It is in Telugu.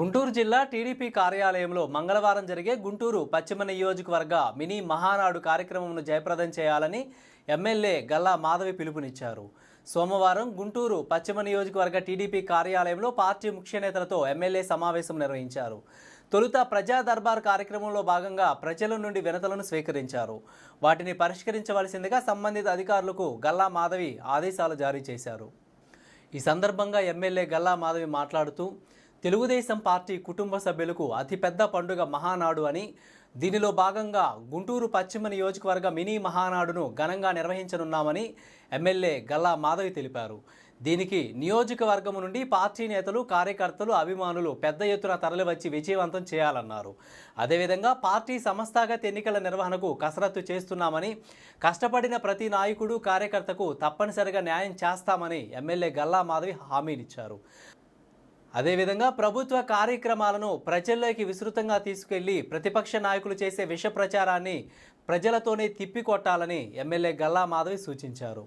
గుంటూరు జిల్లా టీడీపీ కార్యాలయంలో మంగళవారం జరిగే గుంటూరు పశ్చిమ నియోజకవర్గ మినీ మహానాడు కార్యక్రమంను జయప్రదం చేయాలని ఎమ్మెల్యే గల్లా మాధవి పిలుపునిచ్చారు. సోమవారం గుంటూరు పశ్చిమ నియోజకవర్గ టీడీపీ కార్యాలయంలో పార్టీ ముఖ్య నేతలతో ఎమ్మెల్యే సమావేశం నిర్వహించారు. తొలుత ప్రజా దర్బార్ కార్యక్రమంలో భాగంగా ప్రజల నుండి వినతలను స్వీకరించారు. వాటిని పరిష్కరించవలసిందిగా సంబంధిత అధికారులకు గల్లా మాధవి ఆదేశాలు జారీ చేశారు. ఈ సందర్భంగా ఎమ్మెల్యే గల్లా మాధవి మాట్లాడుతూ తెలుగుదేశం పార్టీ కుటుంబ సభ్యులకు అతిపెద్ద పండుగ మహానాడు అని దీనిలో భాగంగా గుంటూరు పశ్చిమ నియోజకవర్గ మినీ మహానాడును ఘనంగా నిర్వహించనున్నామని ఎమ్మెల్యే గల్లా మాధవి తెలిపారు. దీనికి నియోజకవర్గం నుండి పార్టీ నేతలు కార్యకర్తలు అభిమానులు పెద్ద ఎత్తున తరలివచ్చి విజయవంతం చేయాలన్నారు. అదేవిధంగా పార్టీ సంస్థాగత ఎన్నికల నిర్వహణకు కసరత్తు చేస్తున్నామని కష్టపడిన ప్రతి నాయకుడు కార్యకర్తకు తప్పనిసరిగా న్యాయం చేస్తామని ఎమ్మెల్యే గల్లా మాధవి హామీనిచ్చారు. అదేవిధంగా ప్రభుత్వ కార్యక్రమాలను ప్రజల్లోకి విస్తృతంగా తీసుకెళ్ళి ప్రతిపక్ష నాయకులు చేసే విష ప్రచారాన్ని ప్రజలతోనే తిప్పికొట్టాలని ఎమ్మెల్యే గల్లా మాధవి సూచించారు.